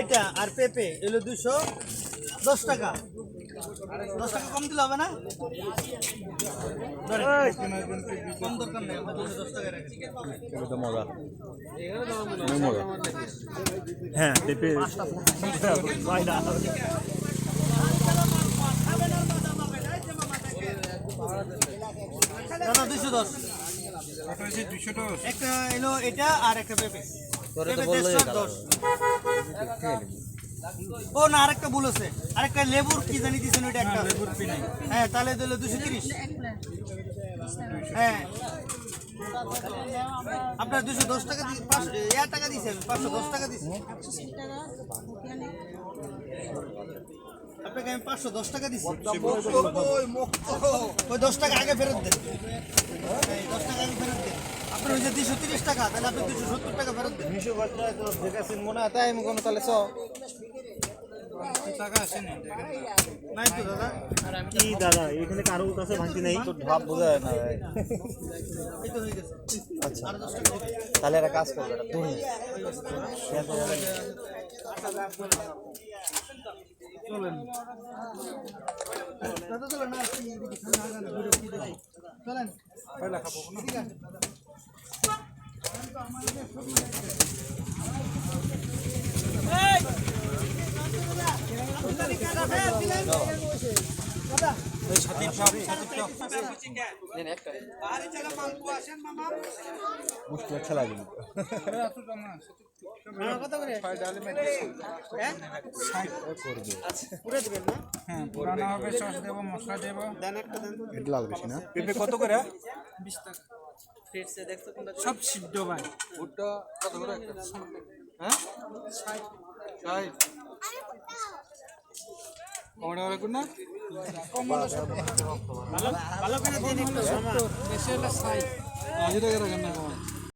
এটা আর পেঁপে এলো দুশো দশ টাকা। দশ টাকা কম দিলে হবে না? ধরেন। কম দরকার নেই দুশো দশ টাকা রাখি মজা। মজা। হ্যাঁ পেঁপে দাদা দুশো দশ। একটা এলো এটা আর একটা পেঁপে। পেঁপে দেড়শো দশ। ও না আরেকটা ভুল আছে আরেকটা লেবুর কি জানি দিছেন ওইটা একটা। লেবুর পিনে হ্যাঁ তাহলে দিল দুশো তিরিশ। হ্যাঁ। আপনার দুশো দশ টাকা দিয়ে পাঁচশো এক টাকা দিয়েছেন পাঁচশো দশ টাকা দিয়েছেন। আপনাকে আমি পাঁচশো দশ টাকা দিচ্ছি ওই দশ টাকা আগে ফেরত দেন। এই দশ টাকা আগে ফেরত দেন। আপনার ওই যে দুশো তিরিশ টাকা তাহলে আপনি দুশো সত্তর টাকা ফেরত মিশো বাচ্চা তো দেখাছেন মনে হয় তাই আমি কোনো তাহলে চ। নাই তো দাদা। কি দাদা এখানে কারও কাছে ভাঙতি নেই। তো ভাব বোঝা যায় না ভাই। এই তো হয়ে গেছে। আচ্ছা। তাহলে একটা কাজ করব এটা তুমি দাদা চলেন ঘুরে চলেন। এদিকে দাদা। মুশকিল খেলা কিন্তু হ্যাঁ, কত করে? হ্যাঁ? পুরো দিবেন দেখছ পুরানো সব সিদ্ধ ভাই। মশলা কত করে একটা? দেন। এটা লাল বেশি না পেঁপে কত করে সব সিদ্ধ ভাই ভালো করে দিন একটু সময়। দেশে না সাই